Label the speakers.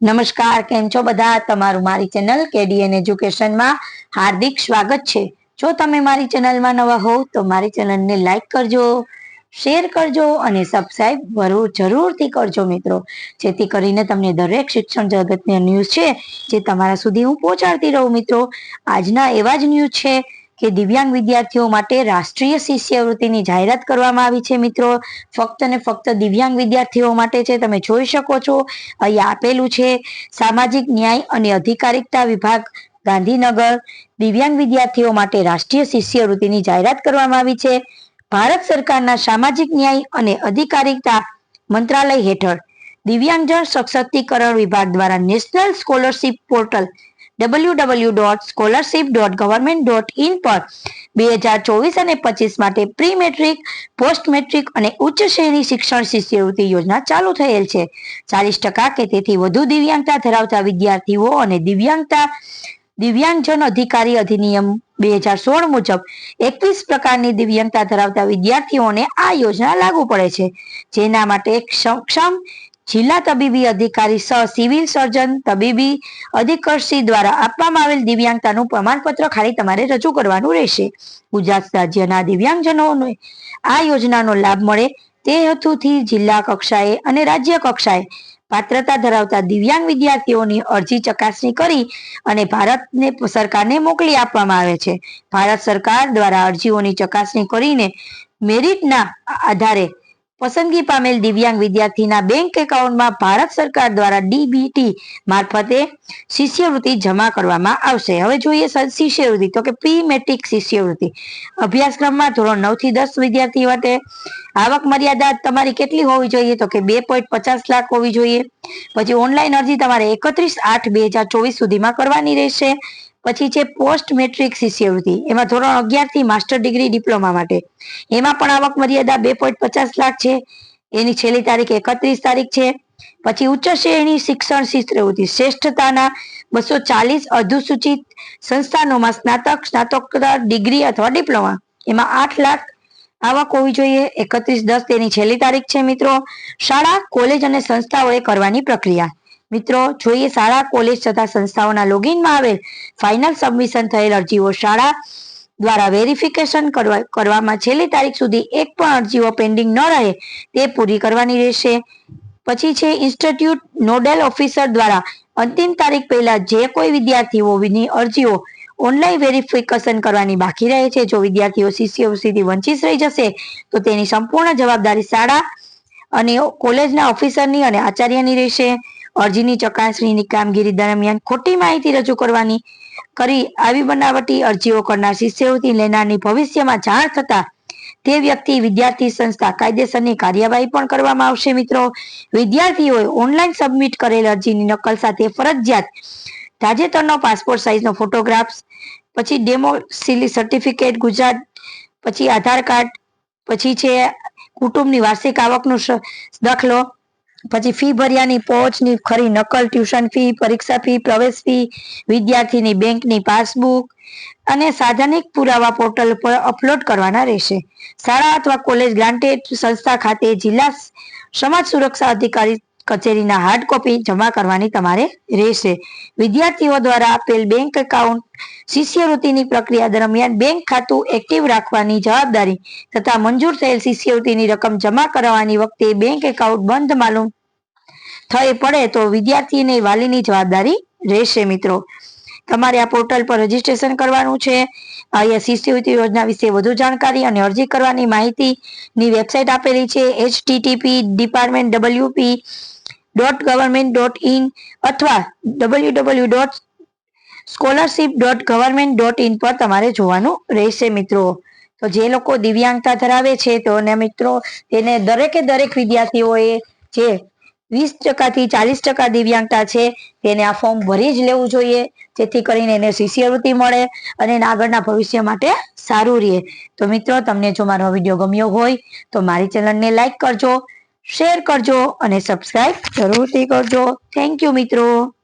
Speaker 1: નમસ્કાર, કેમ છો બધા? તમારું મારી ચેનલ કેડીએન એજ્યુકેશનમાં હાર્દિક સ્વાગત છે. જો તમે મારી ચેનલમાં નવા હોવ તો મારી ચેનલને લાઈક કરજો, શેર કરજો અને સબસ્ક્રાઈબ જરૂર, જરૂરથી કરજો મિત્રો. જેથી કરીને તમને દરેક શિક્ષણ જગતની ન્યૂઝ છે જે તમારા સુધી હું પહોંચાડતી રહું મિત્રો. આજના એવા જ ન્યૂઝ છે કે દિવ્યાંગ વિદ્યાર્થીઓ માટે રાષ્ટ્રીય શિષ્યવૃત્તિની જાહેરાત કરવામાં આવી છે, મિત્રો. ફક્ત ને ફક્ત દિવ્યાંગ વિદ્યાર્થીઓ માટે છે, તમે જોઈ શકો છો. અહીંયા આપેલું છે, સામાજિક ન્યાય અને અધિકારિકતા વિભાગ, ગાંધીનગર. દિવ્યાંગ વિદ્યાર્થીઓ માટે રાષ્ટ્રીય શિષ્યવૃત્તિની જાહેરાત કરવામાં આવી છે. ભારત સરકારના સામાજિક ન્યાય અને અધિકારિકતા મંત્રાલય હેઠળ દિવ્યાંગજન સશક્તિકરણ વિભાગ દ્વારા national scholarship portal W dot scholarship dot government પર બે હજાર ચોવીસ અને પચીસ માટે પ્રી મેટ્રિક પોસ્ટ મેટ્રિક અને ઉચ્ચ શ્રેણી શિક્ષણ શિષ્યવૃત્તિ યોજના ચાલુ થયેલ છે. ચાલીસ ટકા કે તેથી વધુ દિવ્યાંગતા ધરાવતા વિદ્યાર્થીઓ અને દિવ્યાંગતા, દિવ્યાંગજન અધિકારી અધિનિયમ બે હજાર સોળ મુજબ એકવીસ પ્રકારની દિવ્યાંગતા ધરાવતા વિદ્યાર્થીઓને આ યોજના લાગુ પડે છે. જેના માટે સક્ષમ જિલ્લા તબીબી અધિકારી સહ સિવિલ સર્જન તબીબી અધિકર્ષી દ્વારા આપવામાં આવેલ દિવ્યાંગતાનું પ્રમાણપત્ર ખાલી તમારે રજૂ કરવાનું રહેશે. ગુજરાત રાજ્યના દિવ્યાંગજનોને આ યોજનાનો લાભ મળે તે હેતુથી જિલ્લા કક્ષાએ અને રાજ્ય કક્ષાએ પાત્રતા ધરાવતા દિવ્યાંગ વિદ્યાર્થીઓની અરજી ચકાસણી કરી અને ભારતને સરકારને મોકલી આપવામાં આવે છે. ભારત સરકાર દ્વારા અરજીઓની ચકાસણી કરીને મેરિટના આધારે પસંદગી પામેલ દિવ્યાંગ વિદ્યાર્થીના બેંક એકાઉન્ટમાં ભારત સરકાર દ્વારા ડીબીટી મારફતે શિષ્યવૃત્તિ જમા કરવામાં આવશે. હવે જોઈએ શિષ્યવૃત્તિ, તો કે પ્રી મેટ્રિક શિષ્યવૃત્તિ. અભ્યાસક્રમમાં ધોરણ નવથી દસ વિદ્યાર્થી માટે આવક મર્યાદા તમારી કેટલી હોવી જોઈએ? તો કે બે પોઈન્ટ પચાસ લાખ હોવી જોઈએ. પછી ઓનલાઈન અરજી તમારે એકત્રીસ આઠ બે હજાર ચોવીસ સુધીમાં કરવાની રહેશે. પછી છે પોસ્ટ મેટ્રિક શિષ્યવૃત્તિ. એમાં ધોરણ અગિયારથી માસ્ટર ડિગ્રી ડિપ્લોમા માટે. એમાં પણ આવક મર્યાદા બે પોઈન્ટ પચાસ લાખ છે. એની છેલ્લી તારીખ એકત્રીસ તારીખ છે. પછી ઉચ્ચ શ્રેણી શિક્ષણ શિષ્યવૃત્તિ. શ્રેષ્ઠતાના બસો ચાલીસ અધુસૂચિત સંસ્થાનોમાં સ્નાતક, સ્નાતકોત્તર ડિગ્રી અથવા ડિપ્લોમા. એમાં આઠ લાખ આવક હોવી જોઈએ. એકત્રીસ દસ તેની છેલ્લી તારીખ છે મિત્રો. શાળા, કોલેજ અને સંસ્થાઓએ કરવાની પ્રક્રિયા. મિત્રો, જોઈએ શાળા, કોલેજ તથા સંસ્થાઓના લોગિનમાં આવેલ ફાઇનલ સબમિશન થયેલ અરજીઓ શાળા દ્વારા વેરિફિકેશન કરવા, કરવામાં છેલ્લી તારીખ સુધી એક પણ અરજીઓ પેન્ડિંગ ન રહે તે પૂરી કરવાની રહેશે. પછી છે ઇન્સ્ટિટ્યૂટ નોડલ ઓફિસર દ્વારા અંતિમ તારીખ પહેલા જે કોઈ વિદ્યાર્થીઓની અરજીઓ ઓનલાઈન વેરિફિકેશન કરવાની બાકી રહે છે, જો વિદ્યાર્થીઓ શિષ્યવૃત્તિથી વંચિત રહી જશે, તો તેની સંપૂર્ણ જવાબદારી શાળા અને કોલેજના ઓફિસરની અને આચાર્યની રહેશે. અરજીની ચકાસણીની કામગીરી દરમિયાન ખોટી માહિતી રજૂ કરવાની કરી આવી બનાવટી અરજીઓ કરનાર શિષ્યવૃત્તિ લેનારની ભવિષ્યમાં જાણ થતા તે વ્યક્તિ વિદ્યાર્થી સંસ્થા કાયદેસરની કાર્યવાહી પણ કરવામાં આવશે મિત્રો. વિદ્યાર્થીઓએ ઓનલાઈન સબમિટ કરેલ અરજીની નકલ સાથે ફરજિયાત તાજેતરનો પાસપોર્ટ સાઇઝનો ફોટોગ્રાફ્સ પછી ડેમો સર્ટિફિકેટ ગુજરાત, પછી આધાર કાર્ડ, પછી છે કુટુંબની વાર્ષિક આવકનો દાખલો પછી ફી ભર્યાની પહોંચની ખરી નકલ ટ્યુશન ફી પરીક્ષા ફી પ્રવેશ ફી વિદ્યાર્થીની બેંકની પાસબુક અને સાધનિક પુરાવા પોર્ટલ પર અપલોડ કરવાના રહેશે. શાળા અથવા કોલેજ ગ્રાન્ટેડ સંસ્થા ખાતે જિલ્લા સમાજ સુરક્ષા અધિકારી કચેરીના હાર્ડ કોપી જમા કરવાની તમારે રહેશે. વિદ્યાર્થીઓ દ્વારા આપેલ બેંક એકાઉન્ટ શિષ્યવૃત્તિની પ્રક્રિયા દરમિયાન બેંક ખાતું એક્ટિવ રાખવાની જવાબદારી તથા મંજૂર થયેલ શિષ્યવૃત્તિની રકમ જમા કરાવવાની વખતે બેંક એકાઉન્ટ બંધ માલુમ થઈ પડે તો વિદ્યાર્થીને વાલીની જવાબદારી રહેશે મિત્રો. તમારે આ પોર્ટલ પર રજીસ્ટ્રેશન કરવાનું છે. અહીંયા શિષ્યવૃત્તિ યોજના વિશે વધુ જાણકારી અને અરજી કરવાની માહિતીની વેબસાઇટ આપેલી છે. HTTP department W P dot government dot in અથવા W W dot scholarship dot government dot in પર તમારે જોવાનું રહેશે મિત્રો. તો જે લોકો દિવ્યાંગતા ધરાવે છે, તો મિત્રો તેને દરેકે દરેક વિદ્યાર્થીઓએ જે વીસ ટકાથી ચાલીસ ટકા દિવ્યાંગતા છે, તેને આ ફોર્મ ભરી જ લેવું જોઈએ, જેથી કરીને એને શિષ્યવૃત્તિ મળે અને આગળના ભવિષ્ય માટે સારું રહે. તો મિત્રો, તમને જો મારો વીડિયો ગમ્યો હોય, તો મારી ચેનલને લાઈક કરજો શેર કરજો અને સબસ્ક્રાઈબ જરૂરથી કરજો. થેન્ક યુ મિત્રો.